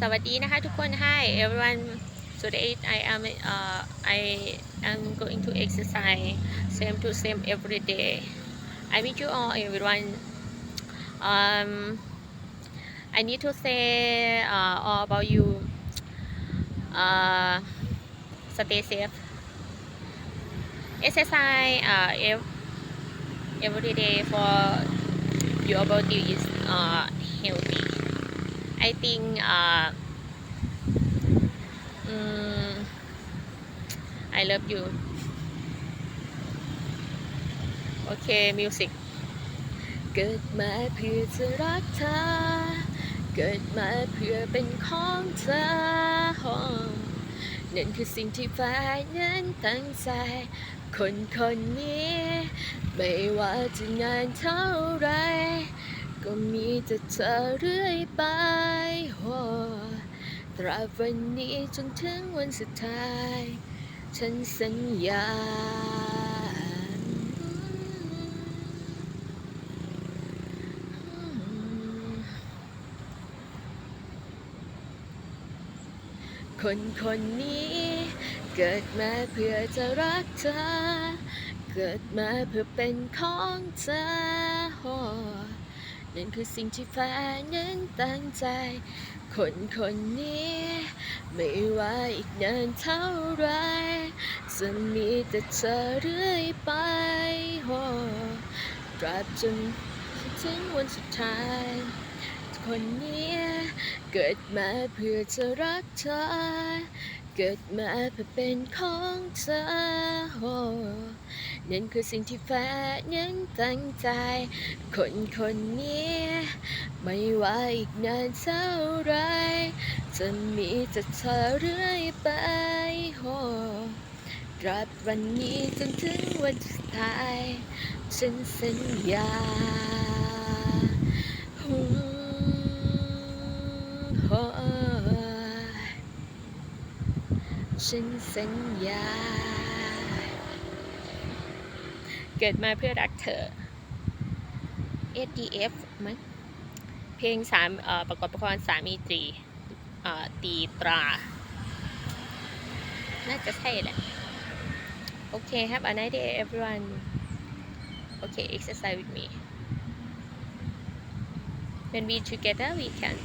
สวัสดีนะคะทุกคน Hi everyone today I am uh, I am going to exercise same to same every day I meet you all everyone um I need to say uh, all about you uh, stay safe exercise uh, ev- every day for your body is uh, healthy I think uh, mm, I love you โอเค มิวสิก เกิดมาเพื่อจะรักเธอ เกิดมาเพื่อเป็นของเธอนั่นคือสิ่งที่ฟ้านั้นตั้งใจ คนคนนี้ ไม่ว่าจะงานเท่าไร ก็มีแต่เธอเรื่อยไปโอตราบวันนี้จนถึงวันสุดท้าย ฉันสัญญา คนคนนี้เกิดมาเพื่อจะรักเธอ เกิดมาเพื่อเป็นของเธอ นั่นคือสิ่งที่ฟ้านั้นตั้งใจ คนคนนี้ ไม่ว่าอีกนานเท่าไรจะมีแต่เธอเรื่อยไปโอ้ตราบจนถึงวันสุดท้าย คนนี้เกิดมาเพื่อจะรักเธอ เกิดมาเพื่อเป็นของเธอโอ้ นั่นคือสิ่งที่ฟ้านั้นตั้งใจ คนคนนี้ ไม่ว่าอีกนานเท่าไร จะมีแต่เธอเรื่อยไปโอ้ตราบวันนี้จนถึงวันสุดท้าย ฉันสัญญาอืมโอ้ฉันสัญญา เกิดมาเพื่อรักเธอ SDF มั้งเพลงสามเอ่อบประกอบสามีตรีตีตรา น่าจะใช่แหละ โอเค have a nice day everyone okay exercise with me when we together we can